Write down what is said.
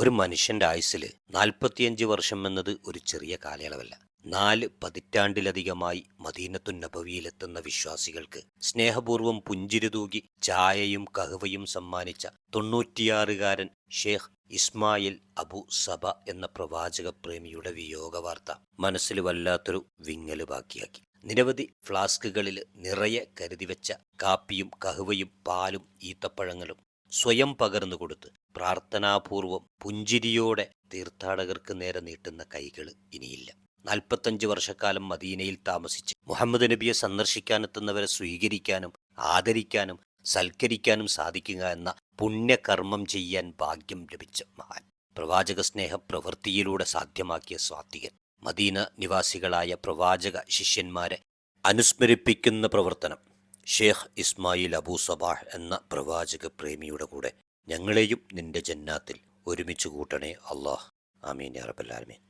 ഒരു മനുഷ്യന്റെ ആയുസ്സിൽ നാൽപ്പത്തിയഞ്ച് വർഷം എന്നത് ഒരു ചെറിയ കാലയളവല്ല. നാല് പതിറ്റാണ്ടിലധികമായി മദീനത്തു നബവിയിലെത്തുന്ന വിശ്വാസികൾക്ക് സ്നേഹപൂർവം പുഞ്ചിരി തൂകി ചായയും കഹവയും സമ്മാനിച്ച തൊണ്ണൂറ്റിയാറുകാരൻ ഷേഖ് ഇസ്മായിൽ അബു സബ എന്ന പ്രവാചക പ്രേമിയുടെ വിയോഗ വാർത്ത മനസ്സിൽ വല്ലാത്തൊരു വിങ്ങൽ ബാക്കിയാക്കി. നിരവധി ഫ്ലാസ്കുകളിൽ നിറയെ കരുതിവെച്ച കാപ്പിയും കഹുവയും പാലും ഈത്തപ്പഴങ്ങളും സ്വയം പകർന്നു കൊടുത്ത് പ്രാർത്ഥനാപൂർവം പുഞ്ചിരിയോടെ തീർത്ഥാടകർക്ക് നേരെ നീട്ടുന്ന കൈകൾ ഇനിയില്ല. നാൽപ്പത്തഞ്ച് വർഷക്കാലം മദീനയിൽ താമസിച്ച് മുഹമ്മദ് നബിയെ സന്ദർശിക്കാനെത്തുന്നവരെ സ്വീകരിക്കാനും ആദരിക്കാനും സൽക്കരിക്കാനും സാധിക്കുക എന്ന പുണ്യകർമ്മം ചെയ്യാൻ ഭാഗ്യം ലഭിച്ച മഹാൻ. പ്രവാചക സ്നേഹ പ്രവൃത്തിയിലൂടെ സാധ്യമാക്കിയ സ്വാത്തികൻ മദീന നിവാസികളായ പ്രവാചക ശിഷ്യന്മാരെ അനുസ്മരിപ്പിക്കുന്ന പ്രവർത്തനം. ഷേഖ് ഇസ്മായിൽ അബൂ സബാഹ് എന്ന പ്രവാചക പ്രേമിയുടെ കൂടെ ഞങ്ങളെയും നിന്റെ ജന്നാത്തിൽ ഒരുമിച്ച് കൂട്ടണേ അള്ളാഹ്. ആമീൻ അറബല്ലാമീൻ